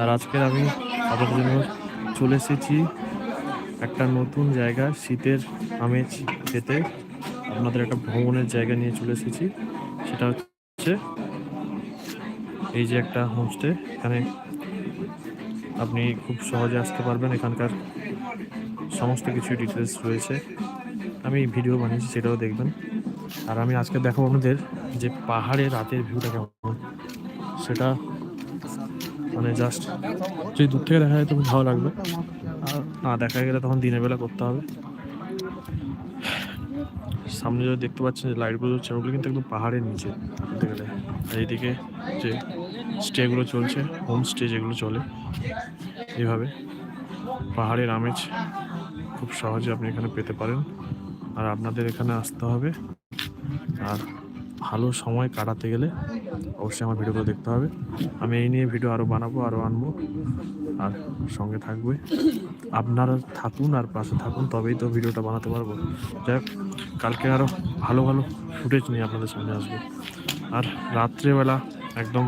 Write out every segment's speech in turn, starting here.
আর আজকের আমি আপনাদের চলে এসেছি একটা নতুন জায়গা, শীতের আমেজ পেতে আপনাদের একটা ভ্রমণের জায়গা নিয়ে চলে এসেছি, সেটা হচ্ছে এই যে একটা হোমস্টে এখানে আপনি খুব সহজে আসতে পারবেন, এখানকার সমস্ত কিছু ডিটেলস রয়েছে। আমি ভিডিও বানিয়েছি, সেটাও দেখবেন। আর আমি আজকে দেখাবো আপনাদের যে পাহাড়ে রাতের ভিউটা কেমন। সেটা মানে জাস্ট যদি দূর থেকে দেখা যায় তো খুব ভালো লাগবে। আর না দেখা গেলে তখন দিনের বেলা করতে হবে। সামনে যদি দেখতে পাচ্ছেন যে লাইটগুলো হচ্ছে ওগুলো কিন্তু একদম পাহাড়ের নিচে বলতে গেলে। আর এইদিকে যে স্টেগুলো চলছে হোম স্টে যেগুলো চলে এইভাবে পাহাড়ের আমেজ খুব সহজে আপনি এখানে পেতে পারেন। আর আপনাদের এখানে আসতে হবে। আর ভালো সময় কাটাতে গেলে অবশ্যই আমার ভিডিওগুলো দেখতে হবে। আমি এই নিয়ে ভিডিও আরও বানাবো আরও আনব। আর সঙ্গে থাকবে। আপনারা থাকুন আর পাশে থাকুন, তবেই তো ভিডিওটা বানাতে পারব। যাই কালকে আরও ভালো ভালো ফুটেজ নিয়ে আপনাদের সামনে আসব। আর রাত্রেবেলা একদম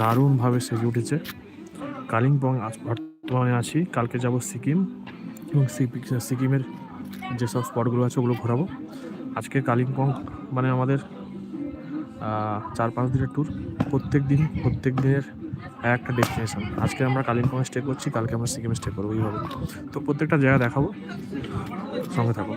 দারুণভাবে সেজে উঠেছে। কালিম্পং আজ বর্তমানে আছি। কালকে যাব সিকিম এবং সিকিমের যেসব স্পটগুলো আছে ওগুলো ঘোরাবো। আজকে কালিম্পং মানে আমাদের চার পাঁচ দিনের ট্যুর প্রত্যেক দিন, প্রত্যেক দিনের একটা ডেস্টিনেশন আজকে আমরা কালিম্পং স্টে করছি, কালকে আমরা সিকিমে স্টে করব, এইভাবে। তো প্রত্যেকটা জায়গা দেখাবো, সঙ্গে থাকো।